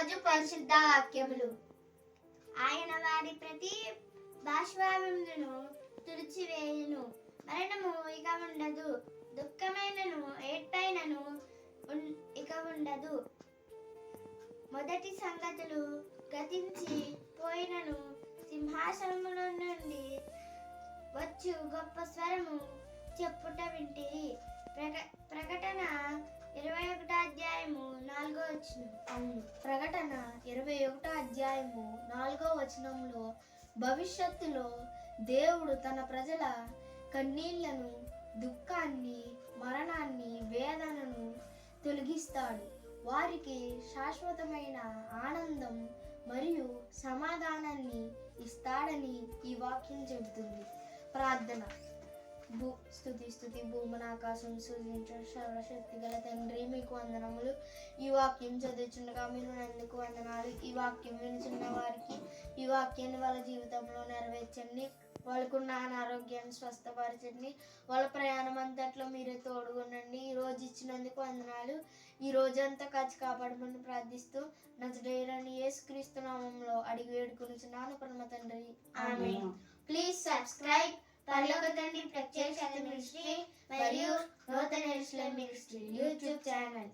రోజు పరిశుద్ధ వాక్యములు. ఆయన వారి ప్రతి బాష్పావములను తుడిచివేయును. మరణము ఇక ఉండదు దుఃఖమైనను ఏడ్పైనను ఇక ఉండదు మొదటి సంగతులు గతించి పోయినను. సింహాసనముల నుండి వచ్చు గొప్ప స్వరము చెప్పుట వింటిరి. ప్రక వచ్చిన అవును ప్రకటన ఇరవై ఒకటో అధ్యాయము నాలుగో వచనంలో భవిష్యత్తులో దేవుడు తన ప్రజల కన్నీళ్ళను దుఃఖాన్ని మరణాన్ని వేదనను తొలగిస్తాడు. వారికి శాశ్వతమైన ఆనందం మరియు సమాధానాన్ని ఇస్తాడని ఈ వాక్యం చెబుతుంది. ప్రార్థన. భూ స్థుతి స్థుతి భూమన ఆకాశం సూచించు సర్వశక్తి గల తండ్రి మీకు వందనములు. ఈ వాక్యం చదువుచుండగా మీరు నందుకు వందనాలు. ఈ వాక్యం వినుచున్న వారికి ఈ వాక్యాన్ని వాళ్ళ జీవితంలో నెరవేర్చండి. వాళ్ళకున్న అనారోగ్యాన్ని స్వస్థపరచండి. వాళ్ళ ప్రయాణం అంతట్లో మీరే తోడుగుండండి ఈ రోజు ఇచ్చినందుకు వందనాలు. ఈ రోజంతా కాచి కాపాడమని ప్రార్థిస్తూ నజడేరని యేసుక్రీస్తు నామంలో అడిగి వేడుకొనుచున్నాను. పరమ తండ్రి. ఆమె ప్లీజ్ సబ్స్క్రైబ్ పర్లోక తండ్రి ప్రత్యక్ష మినిస్ట్రీ మరియు నూతన మినిస్ట్రీ యూట్యూబ్ ఛానల్.